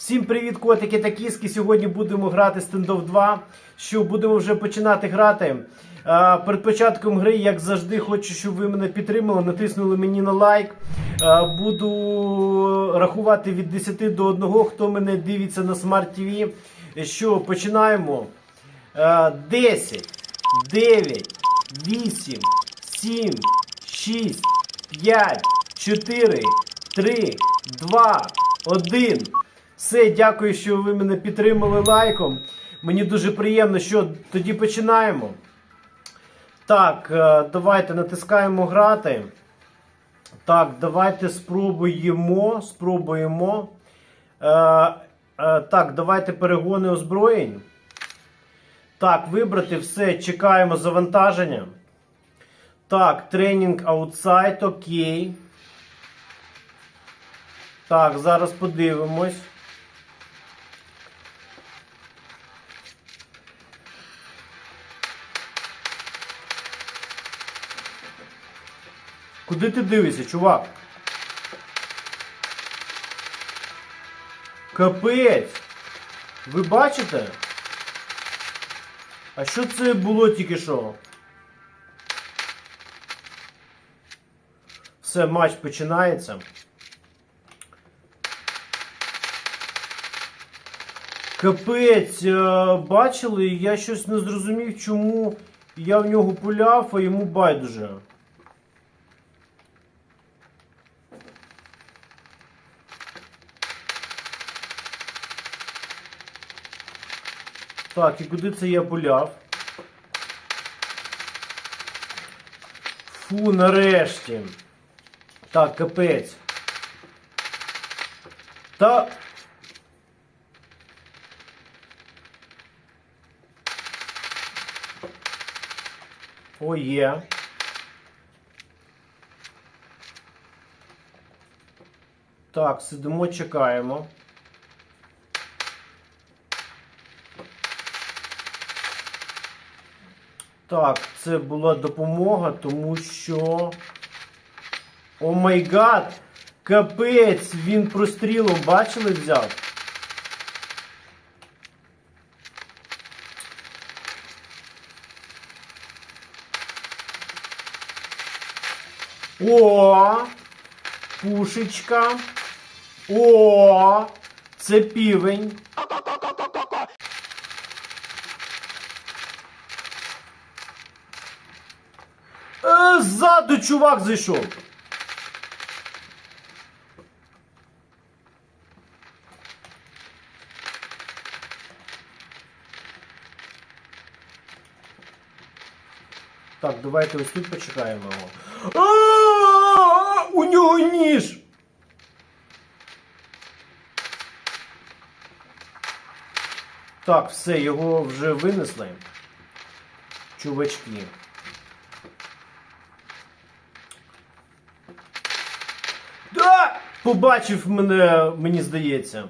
Всім привіт, котики та кіски. Сьогодні будемо грати стендов 2. Що будемо вже починати грати. А, перед початком гри, як завжди, хочу, щоб ви мене підтримали, натиснули мені на лайк. А, буду рахувати від 10 до 1, хто мене дивиться на Smart TV. Що починаємо? А, 10, 9, 8, 7, 6, 5, 4, 3, 2, 1. Все, дякую, що ви мене підтримали лайком. Мені дуже приємно, що тоді починаємо. Так, е, давайте натискаємо грати. Так, давайте спробуємо. Спробуємо. Е, е, так, давайте перегони озброєнь. Так, вибрати все. Чекаємо завантаження. Так, тренінг аутсайд, окей. Так, зараз подивимось. Куди ти дивишся, чувак? Капець! Ви бачите? А що це було тільки що? Все, матч починається. Капець, е, бачили, я щось не зрозумів, чому я в нього пуляв, а йому байдуже. Так, і куди це я пуляв? Фу, нарешті. Так, капець. Та. О, є. Так, сидимо, чекаємо. Так, це була допомога, тому що. О май гад! Капець! Він прострілом, бачили, взяв? О! Пушечка. О! Це півень. Ззаду чувак зайшов. Так, давайте ось тут почекаємо його. У нього ніж! Так, все, його вже винесли. Чувачки. Побачив мене, мені здається,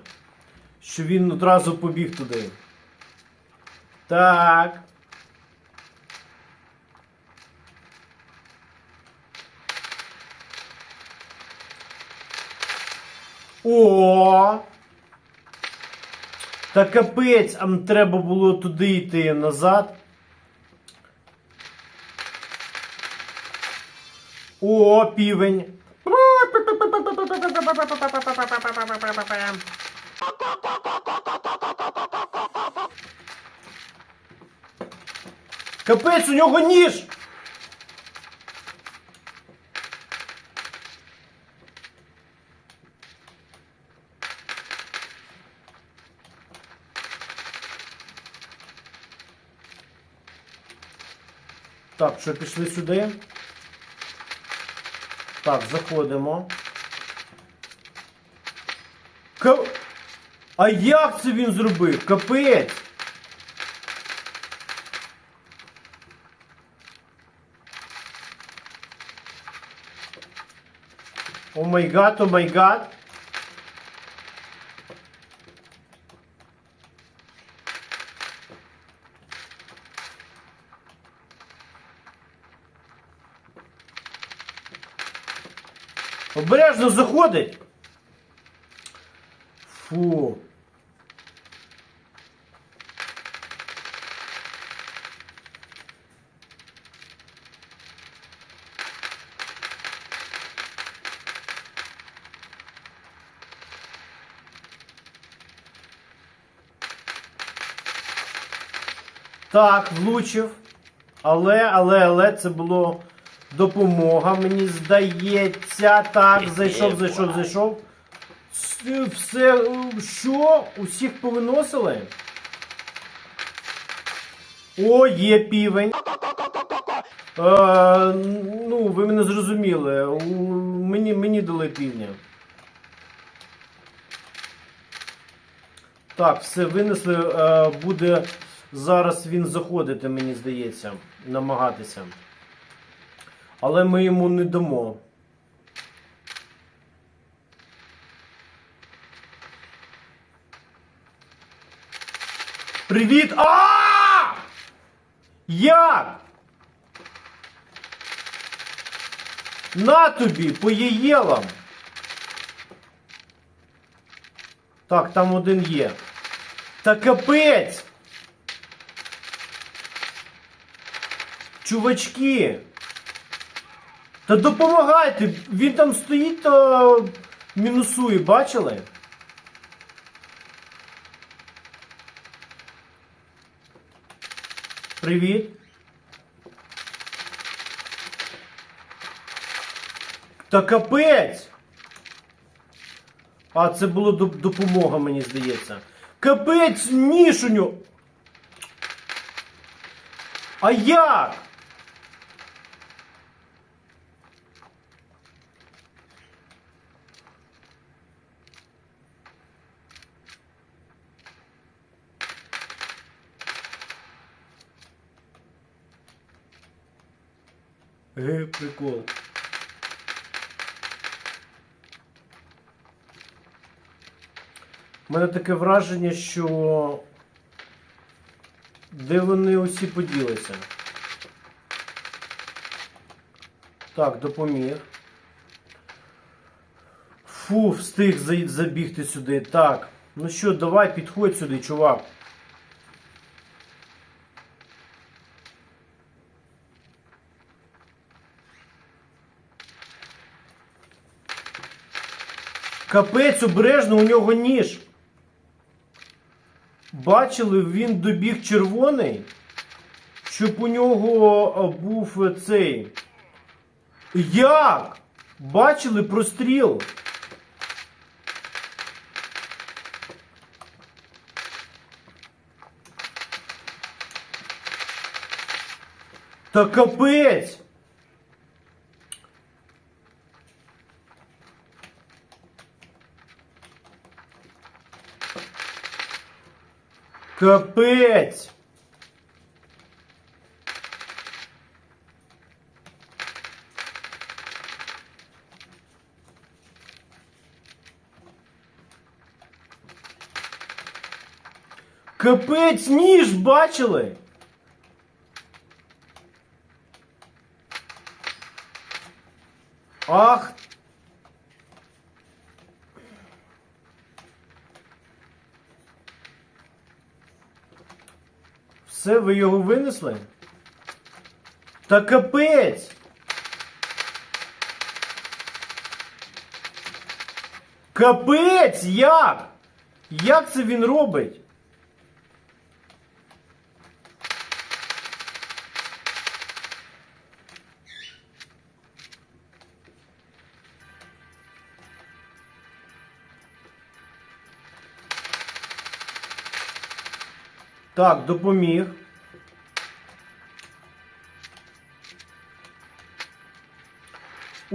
що він одразу побіг туди. Так. О! Та капець, а треба було туди йти назад. О, півень. Капець, у нього ніж! Так, що пішли сюди? Так, заходимо. Ка... А як це він зробив? Капець! О май гад, о май гад. Обережно заходить. Фу. Так, влучив. Але, але, але це було допомога, мені здається. Так, зайшов, зайшов, зайшов. С- Все, е, що? Усіх повиносили? О, є півень. Е, ну, ви мене зрозуміли. У, мені, мені дали півня. Так, все винесли. Е, буде зараз він заходити, мені здається, намагатися. Але ми йому не дамо. Привіт! А! Як? На тобі, по яєлам. Так, там один є. Та капець! Чувачки! Та допомагайте! Він там стоїть та мінусує, бачили? Привіт. Та капець! А, це було допомога, мені здається. Капець, нішуню! А як? Е, прикол. У мене таке враження, що де вони усі поділися? Так, допоміг. Фу, встиг забігти сюди. Так. Ну що, давай, підходь сюди, чувак. Капець обережно, у нього ніж. Бачили, він добіг червоний, щоб у нього був цей. Як? Бачили простріл? Та капець! Капець! Капець ніж бачили? Ах. Все, ви його винесли? Та капець! Капець! Як? Як це він робить? Так, допоміг.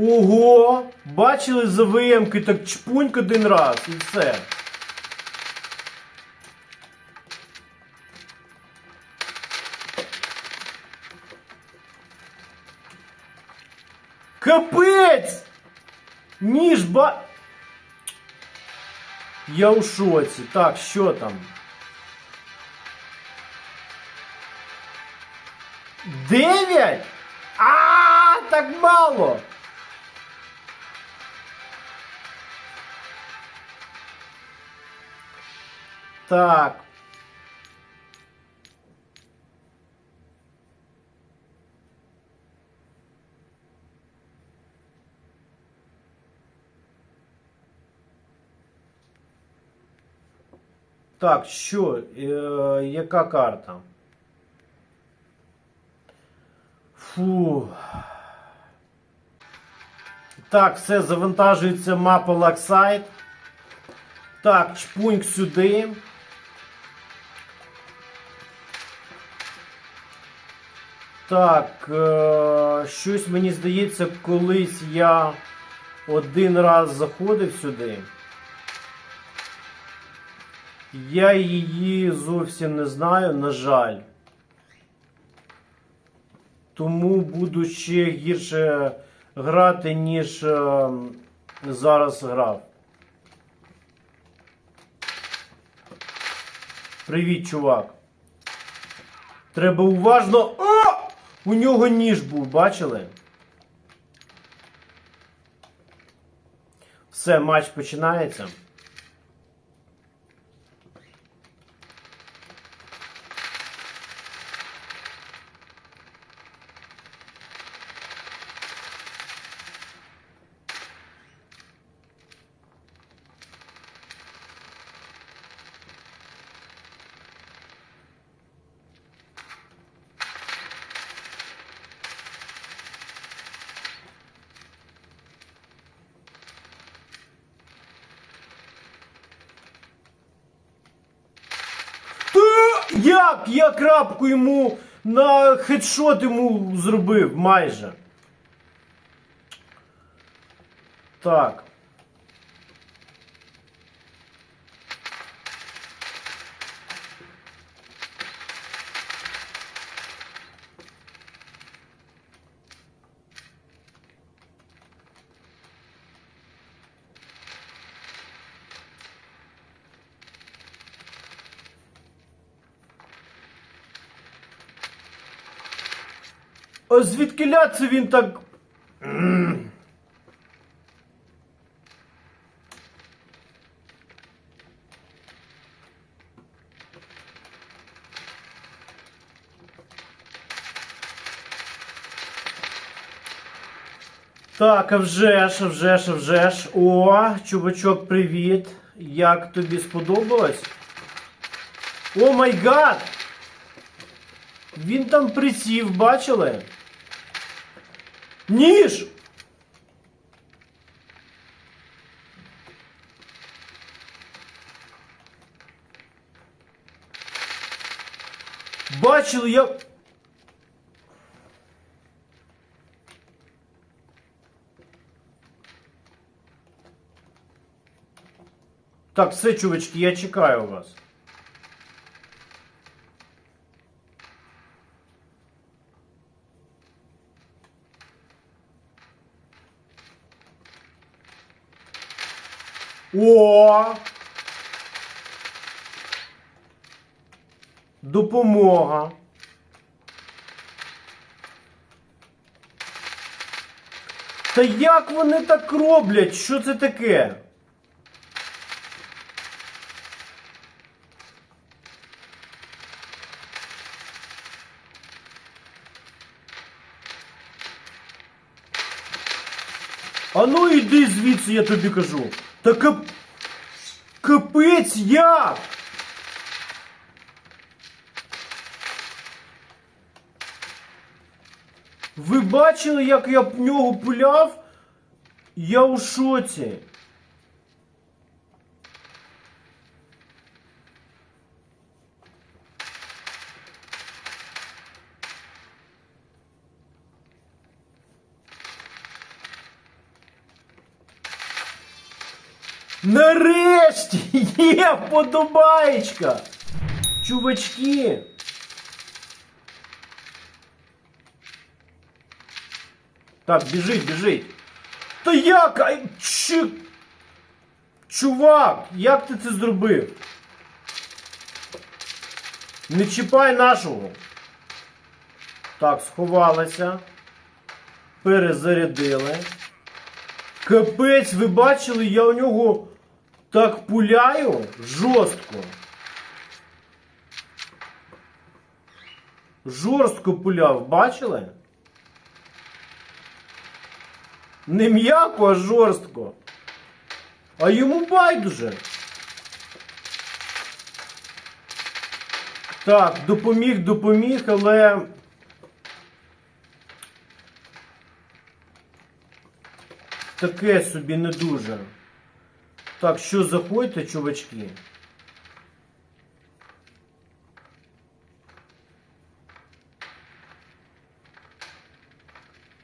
Ого! Бачили за ВМки так чпуньк один раз і все. Капець! Ніж ба. Я у шоці. Так, що там? Дев'ять? А, так мало. Так. Так, що? Е, яка карта? Фу. Так, все, завантажується мапа Лаксайт. Так, чпуньк сюди. Так, е- щось мені здається, колись я один раз заходив сюди. Я її зовсім не знаю, на жаль. Тому буду ще гірше грати, ніж е, зараз грав. Привіт, чувак. Треба уважно. У нього ніж був, бачили? Все, матч починається. Я крапку йому на хедшот йому зробив майже. Так. А звідкиля це він так. Так, а вже ж, а вже ж, а вже ж. О, чувачок, привіт. Як тобі сподобалось? О май гад! Він там присів, бачили? Ніж! Бачили, я. Так, все, чувачки, я чекаю вас. О! Допомога. Та як вони так роблять? Що це таке? А ну іди звідси, я тобі кажу. Та кап... капець як? Ви бачили, як я б нього пуляв? Я у шоці. Нарешті є вподобаєчка! Чувачки! Так, біжить, біжить. Та як? Ай, чи... Чувак, як ти це зробив? Не чіпай нашого. Так, сховалися. Перезарядили. Капець, ви бачили, я у нього так пуляю жорстко. Жорстко пуляв, бачили? Не м'яко, а жорстко. А йому байдуже. Так, допоміг, допоміг, але... Таке собі не дуже. Так, що заходьте, чувачки?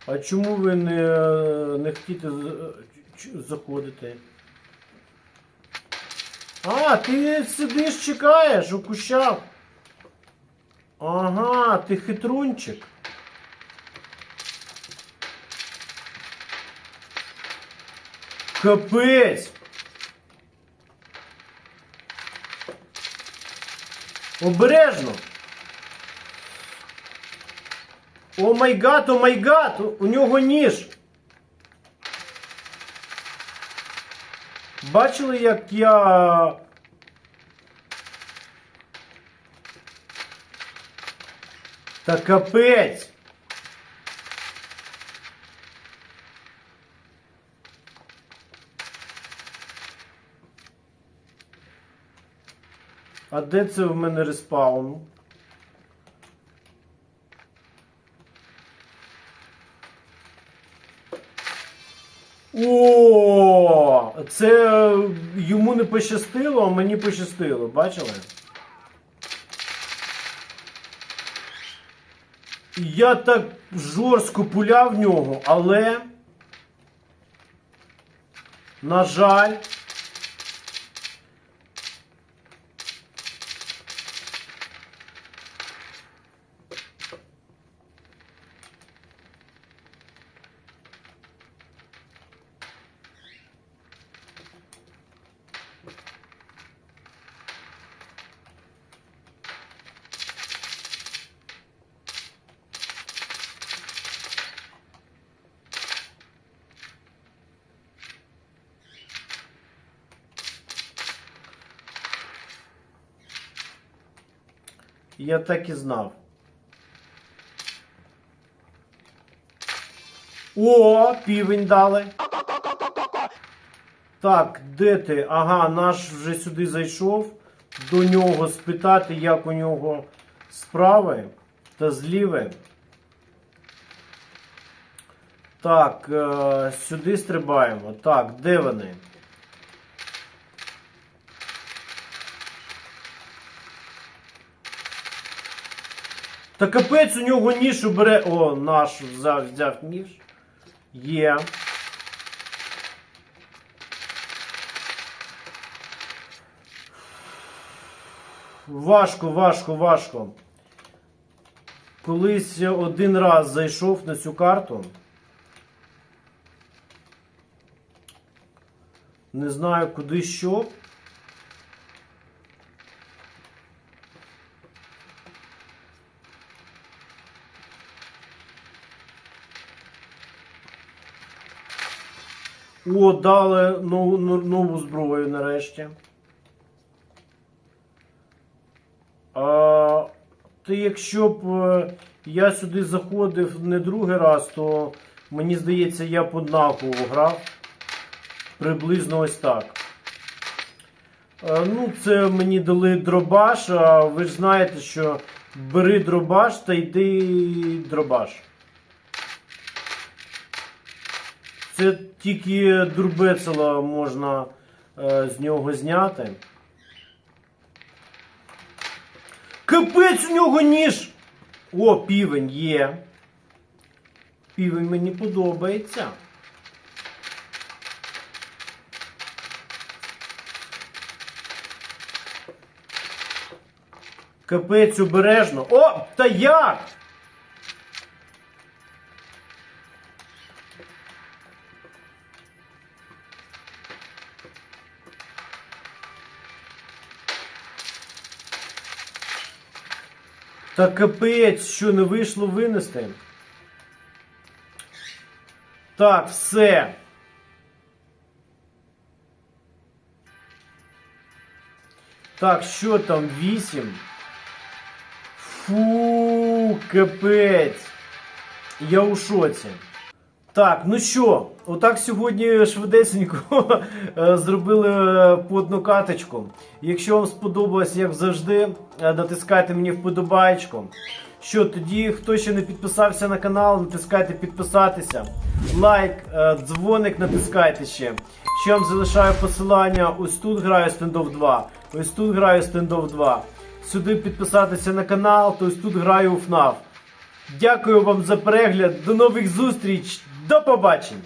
А чому ви не, не хотіте заходити? А, ти сидиш, чекаєш у кущах. Ага, ти хитрунчик. Капець. Обережно. О май гад, о май гад, у- нього ніж. Бачили, як я. Та капець. А де це в мене респаун? О, це йому не пощастило, а мені пощастило. Бачили? Я так жорстко пуляв в нього, але. На жаль. Я так і знав. О, півень дали. Так, де ти? Ага, наш вже сюди зайшов. До нього спитати, як у нього справи та зліви. Так, е, сюди стрибаємо. Так, де вони? Та капець у нього ніж бере. О, наш взяв, взяв ніж. Є. Важко, важко, важко. Колись один раз зайшов на цю карту. Не знаю куди що. О, дали нову, ну- нову зброю нарешті. А, ти якщо б е, я сюди заходив не другий раз, то мені здається, я б однаково грав. Приблизно ось так. Е, Ну, це мені дали дробаш, а ви ж знаєте, що бери дробаш та йди дробаш. Це тільки дурбецела можна е, з нього зняти. Капець у нього ніж! О, півень є. Півень мені подобається. Капець обережно. О, та як? Та капець, що не вийшло винести. Так, все. Так, що там? 8. Фу, капець. Я у шоці. Так, ну що, отак сьогодні швидесенько е, зробили е, по одну каточку. Якщо вам сподобалось, як завжди, е, натискайте мені вподобайку. Що тоді, хто ще не підписався на канал, натискайте підписатися. Лайк, дзвоник натискайте ще. Ще вам залишаю посилання. Ось тут граю стендов 2. Ось тут граю стендов 2. Сюди підписатися на канал, то ось тут граю у FNAF. Дякую вам за перегляд. До нових зустріч. До побачення!